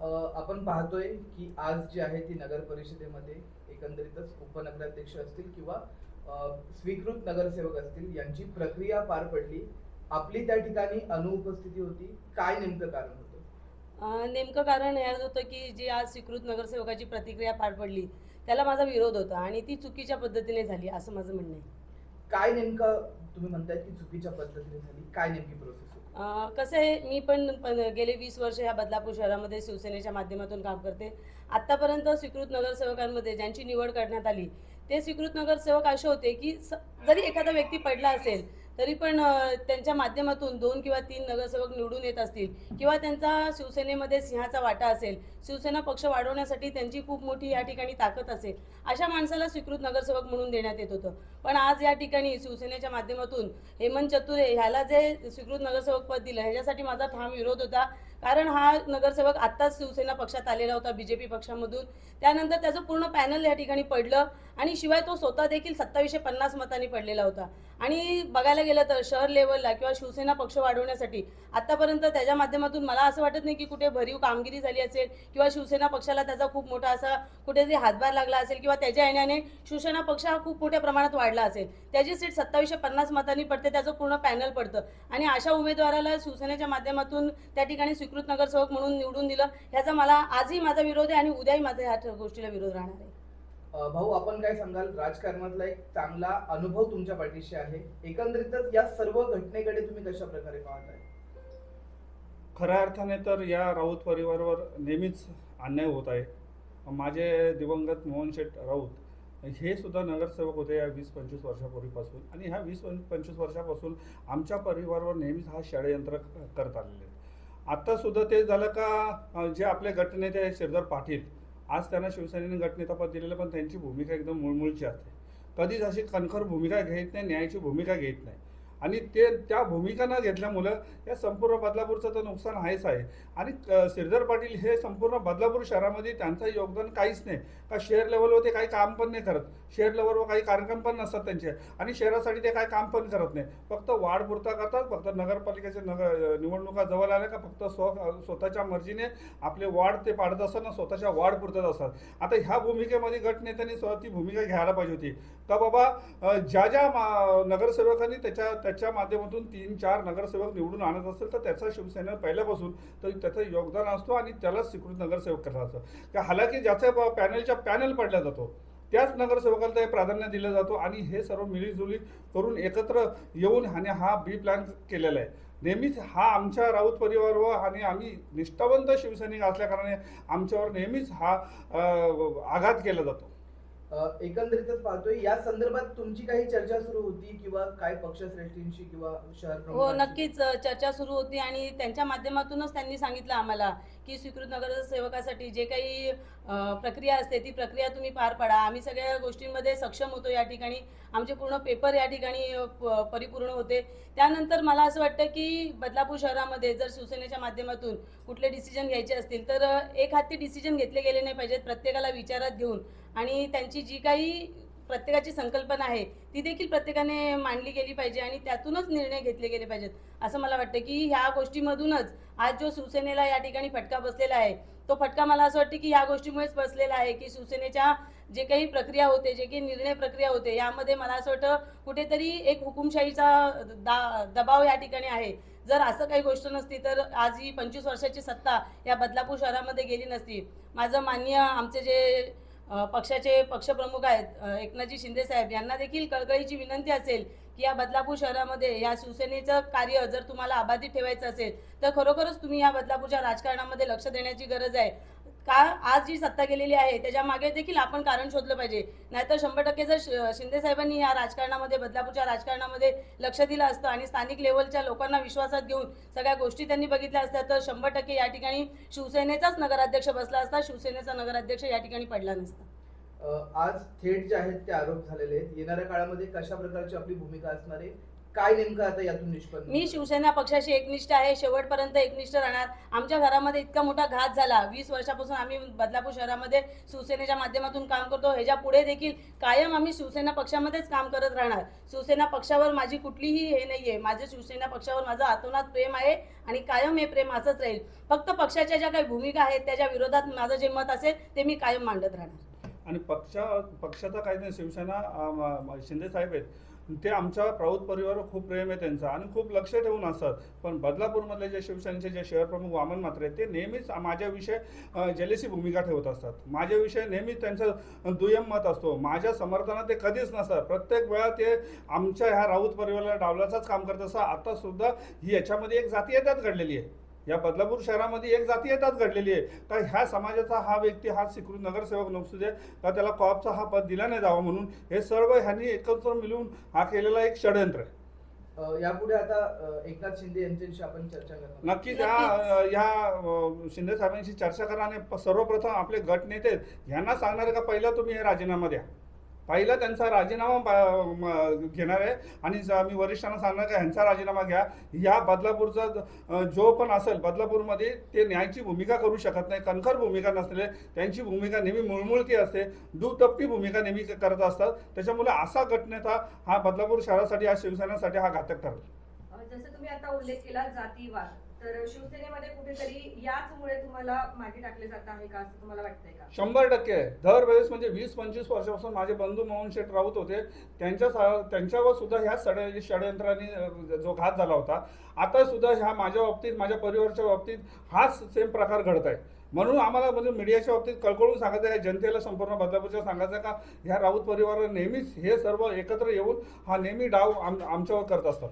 आपण पाहतोय की आज जी आहे ती नगर परिषदेमध्ये एकंदरीतच उपनगराध्यक्ष असतील किंवा स्वीकृत नगरसेवक असतील यांची प्रक्रिया पार पडली. आपली त्या ठिकाणी अनुपस्थिती होती. काय नेमकं कारण होतं? नेमकं कारण हे होतं की जी आज स्वीकृत नगरसेवकाची प्रतिक्रिया पार पडली त्याला माझा विरोध होता आणि ती चुकीच्या पद्धतीने झाली असं माझं म्हणणं आहे. काय नेमकं तुम्ही म्हणताय की चुकीच्या पद्धतीने झाली. काय नेमकी प्रोसेस होती? कसं आहे मी पण पण गेले वीस वर्ष ह्या बदलापूर शहरामध्ये शिवसेनेच्या माध्यमातून काम करते. आत्तापर्यंत स्वीकृत नगरसेवकांमध्ये ज्यांची निवड करण्यात आली ते स्वीकृत नगरसेवक असे होते की स जरी एखादा व्यक्ती पडला असेल तरी पण त्यांच्या माध्यमातून दोन किंवा तीन नगरसेवक निवडून येत असतील किंवा त्यांचा शिवसेनेमध्ये सिंहाचा वाटा असेल शिवसेना पक्ष वाढवण्यासाठी त्यांची खूप मोठी या ठिकाणी ताकद असेल अशा माणसाला स्वीकृत नगरसेवक म्हणून देण्यात येत होतं. पण आज या ठिकाणी शिवसेनेच्या माध्यमातून हेमंत चतुरे ह्याला जे स्वीकृत नगरसेवक पद दिलं ह्याच्यासाठी माझा ठाम विरोध होता. कारण हा नगरसेवक आत्ताच शिवसेना पक्षात आलेला होता बी जे पी पक्षामधून. त्यानंतर त्याचं पूर्ण पॅनल या ठिकाणी पडलं आणि शिवाय तो स्वतः देखील सत्तावीसशे पन्नास मतांनी पडलेला होता. आणि बघायला गेलं तर शहर लेवलला किंवा शिवसेना पक्ष वाढवण्यासाठी आतापर्यंत त्याच्या माध्यमातून मला असं वाटत नाही की कुठे भरीव कामगिरी झाली असेल किंवा शिवसेना पक्षाला त्याचा खूप मोठा असा कुठेतरी हातभार लागला असेल किंवा त्याच्या येण्याने शिवसेना पक्ष हा खूप मोठ्या प्रमाणात वाढला असेल. त्याची सीट सत्तावीसशे पन्नास मतांनी पडते त्याचं पूर्ण पॅनल पडतं. आणि अशा उमेदवाराला शिवसेनेच्या माध्यमातून त्या ठिकाणी स्वीकृत नगरसेवक म्हणून निवडून दिलं ह्याचा मला आजही माझा विरोध आहे आणि उद्याही माझा ह्या गोष्टीला विरोध राहणार आहे. भाऊ आपण काय सांगाल? राजकारणातला एक चांगला अनुभव तुमच्या पाठीशी आहे. एकंदरीतच या सर्व घटनेकडे तुम्ही कशा प्रकारे पाहताय? खऱ्या अर्थाने तर या राऊत परिवारावर नेहमीच अन्याय होत आहे. माझे दिवंगत मोहन शेठ राऊत हे सुद्धा नगरसेवक होते या वीस पंचवीस वर्षापूर्वीपासून. आणि ह्या वीस पंचवीस वर्षापासून आमच्या परिवारावर नेहमीच हा षडयंत्र करत आलेले आहेत. आता सुद्धा ते झालं का जे आपले गटनेते आहेत पाटील आज त्यांना शिवसेनेने गटनेतापद दिलेलं पण त्यांची भूमिका एकदम मुळमुळची असते. कधीच अशी कणखर भूमिका घेत नाही न्यायाची भूमिका घेत नाही. आणि ते त्या भूमिका न घेतल्यामुळं या संपूर्ण बदलापूरचं तर नुकसान आहेच आहे. आणि श्रीधर पाटील हे संपूर्ण बदलापूर शहरामध्ये त्यांचं योगदान काहीच नाही. का शहर लेवलवर ते काही काम पण नाही करत. शहर लेवलवर काही कार्यक्रम पण नसतात त्यांचे. आणि शहरासाठी ते काही काम पण करत नाही. फक्त वाढ पुरता करतात फक्त नगरपालिकेच्या नगर निवडणुका जवळ आल्या का फक्त स्व स्वतःच्या मर्जीने आपले वाढ ते पाडत असताना स्वतःच्या वाढ पुरतच असतात. आता ह्या भूमिकेमध्ये गटनेत्यांनी स्वतः ती भूमिका घ्यायला पाहिजे होती. का बाबा ज्या ज्या मा- नगरसेवकांनी त्याच्या त्याच्या माध्यमातून तीन चार नगरसेवक निवडून आणत असेल तर त्याचा शिवसेनेला पहिल्यापासून तर त्याचं योगदान असतो आणि त्यालाच स्वीकृत नगरसेवक करत का हालाकी ज्याच्या पॅनलच्या पॅनल पडला जातो त्याच नगरसेवकाला ते प्राधान्य दिलं जातो आणि हे सर्व मिळीजुळी करून एकत्र येऊन आणि हा बी प्लॅन केलेला आहे. नेहमीच हा आमच्या राऊत परिवार व आणि आम्ही निष्ठावंत शिवसैनिक असल्याकारणाने आमच्यावर नेहमीच हा आघात केला जातो. एकंदरीतच पाहतोय या संदर्भात तुमची काही चर्चा सुरू होती किंवा काय पक्षश्रेष्ठींशी किंवा शहर हो? नक्कीच चर्चा सुरू होती आणि त्यांच्या माध्यमातूनच त्यांनी सांगितलं आम्हाला की स्वीकृत नगरसेवकासाठी जे काही प्रक्रिया असते ती प्रक्रिया तुम्ही पार पाडा. आम्ही सगळ्या गोष्टींमध्ये सक्षम होतो या ठिकाणी. आमचे पूर्ण पेपर या ठिकाणी परिपूर्ण होते. त्यानंतर मला असं वाटतं की बदलापूर शहरामध्ये जर शिवसेनेच्या माध्यमातून कुठले डिसिजन घ्यायचे असतील तर एक हाती डिसिजन घेतले गेले नाही पाहिजेत प्रत्येकाला विचारात घेऊन. आणि त्यांची जी काही प्रत्येकाची संकल्पना आहे ती देखील प्रत्येकाने मांडली गेली पाहिजे आणि त्यातूनच निर्णय घेतले गेले पाहिजेत. असं मला वाटतं की ह्या गोष्टीमधूनच आज जो शिवसेनेला या ठिकाणी फटका बसलेला आहे तो फटका मला असं वाटतं की या गोष्टीमुळेच बसलेला आहे की शिवसेनेच्या जे काही प्रक्रिया होते जे काही निर्णय प्रक्रिया होते यामध्ये मला असं वाटतं कुठेतरी एक हुकुमशाहीचा दा दबाव या ठिकाणी आहे. जर असं काही गोष्ट नसती तर आज ही पंचवीस वर्षाची सत्ता या बदलापूर शहरामध्ये गेली नसती. माझं मान्य आमचे जे पक्षाचे पक्षप्रमुख आहेत. एकनाथजी शिंदे साहेब यांना देखील कळकळीची विनंती असेल की या बदलापूर शहरामध्ये या शिवसेनेचं कार्य जर तुम्हाला अबाधित ठेवायचं असेल तर खरोखरच तुम्ही या बदलापूरच्या राजकारणामध्ये लक्ष देण्याची गरज आहे. का आज जी सत्ता गेलेली आहे त्याच्यामागे देखील आपण कारण शोधलं पाहिजे. नाहीतर शंभर टक्के जर शिंदे साहेबांनी या राजकारणामध्ये बदलापूरच्या राजकारणामध्ये लक्ष दिलं असतं आणि स्थानिक लेवलच्या लोकांना विश्वासात घेऊन सगळ्या गोष्टी त्यांनी बघितल्या असत्या तर शंभर टक्के या ठिकाणी शिवसेनेचाच नगराध्यक्ष बसला असता शिवसेनेचा नगराध्यक्ष या ठिकाणी पडला नसता. आज थेट जे आहेत ते आरोप झालेले आहेत. येणाऱ्या काळामध्ये कशा प्रकारची आपली भूमिका असणार आहे? काय नेमकं आता यातून निष्पन्न मी शिवसेना पक्षाशी एकनिष्ठ आहे. शेवटपर्यंत एकनिष्ठ राहणार. आमच्या घरामध्ये इतका मोठा घात झाला. वीस वर्षापासून आम्ही बदलापूर शहरामध्ये शिवसेनेच्या माध्यमातून काम करतो. ह्याच्या पुढे देखील कायम आम्ही शिवसेना पक्षामध्येच काम करत राहणार. शिवसेना पक्षावर माझी कुठलीही हे नाही आहे माझं शिवसेना पक्षावर माझं आतोनात प्रेम आहे आणि कायम हे प्रेम असंच राहील. फक्त पक्षाच्या ज्या काही भूमिका आहेत त्याच्या विरोधात माझं जे मत असेल ते मी कायम मांडत राहणार. आणि पक्षा पक्षाचा काही नाही शिवसेना शिंदे साहेब आहेत. ते आमच्या प्राऊत परिवारावर खूप प्रेम आहे त्यांचा आणि खूप लक्ष ठेवून असतात. पण बदलापूरमधले जे शिवसेनेचे जे शहर प्रमुख वामन मात्रे आहेत ते नेहमीच माझ्याविषयी जेलेसी भूमिका ठेवत असतात. माझ्याविषयी नेहमीच त्यांचं दुय्यम मत असतो. माझ्या समर्थनात ते कधीच नसतात. प्रत्येक वेळा ते आमच्या ह्या राऊत परिवाराला डावलाचाच काम करत असतात. आता सुद्धा ही याच्यामध्ये एक जातीयताच घडलेली आहे. या बदलापूर शहरामध्ये एक जातीयताच घडलेली आहे. का ह्या समाजाचा हा व्यक्ती हा स्वीकृत नगरसेवक नसू दे का त्याला कॉपचा हा पद दिला नाही जावा म्हणून हे सर्व ह्यांनी एकत्र मिळून हा केलेला एक षडयंत्र आहे. यापुढे आता एकनाथ शिंदे यांच्याशी आपण चर्चा करणार नक्कीच या या शिंदे साहेबांशी चर्चा करा आणि सर्वप्रथम आपले गट नेते यांना सांगणार का पहिला तुम्ही हे राजीनामा द्या. पहिला त्यांचा राजीनामा घेणार आहे. आणि मी वरिष्ठांना सांगणार का ह्यांचा राजीनामा घ्या. या बदलापूरचा जो पण असेल बदलापूरमध्ये ते न्यायची भूमिका करू शकत नाही. कणखर भूमिका नसलेले त्यांची भूमिका नेहमी मुळमुळती असते. दुटप्पी भूमिका नेहमी करत असतात. त्याच्यामुळे असा घटनेचा हा बदलापूर शहरासाठी हा शिवसेनेसाठी हा घातक ठरतो जसं तुम्ही आता उल्लेख केला जातीवाद. तर शिवसेनेमध्ये कुठेतरी याचमुळे तुम्हाला मागे टाकले जात आहे का? असं तुम्हाला वाटतंय का? शंभर टक्के. दर दरवेळेस म्हणजे वीस पंचवीस वर्षापासून माझे बंधू मोहन शेठ राऊत होते. त्यांच्या त्यांच्यावर सुद्धा ह्या सड षडयंत्राने जो घात झाला होता. आता सुद्धा ह्या माझ्या बाबतीत माझ्या परिवाराच्या बाबतीत हाच सेम प्रकार घडत आहे. म्हणून आम्हाला म्हणजे मीडियाच्या बाबतीत कळकळून सांगायचं आहे जनतेला संपूर्ण बदलापूरच्या सांगायचं का ह्या राऊत परिवार नेहमीच हे सर्व एकत्र येऊन हा नेहमी डाव आम आमच्यावर करत असतात.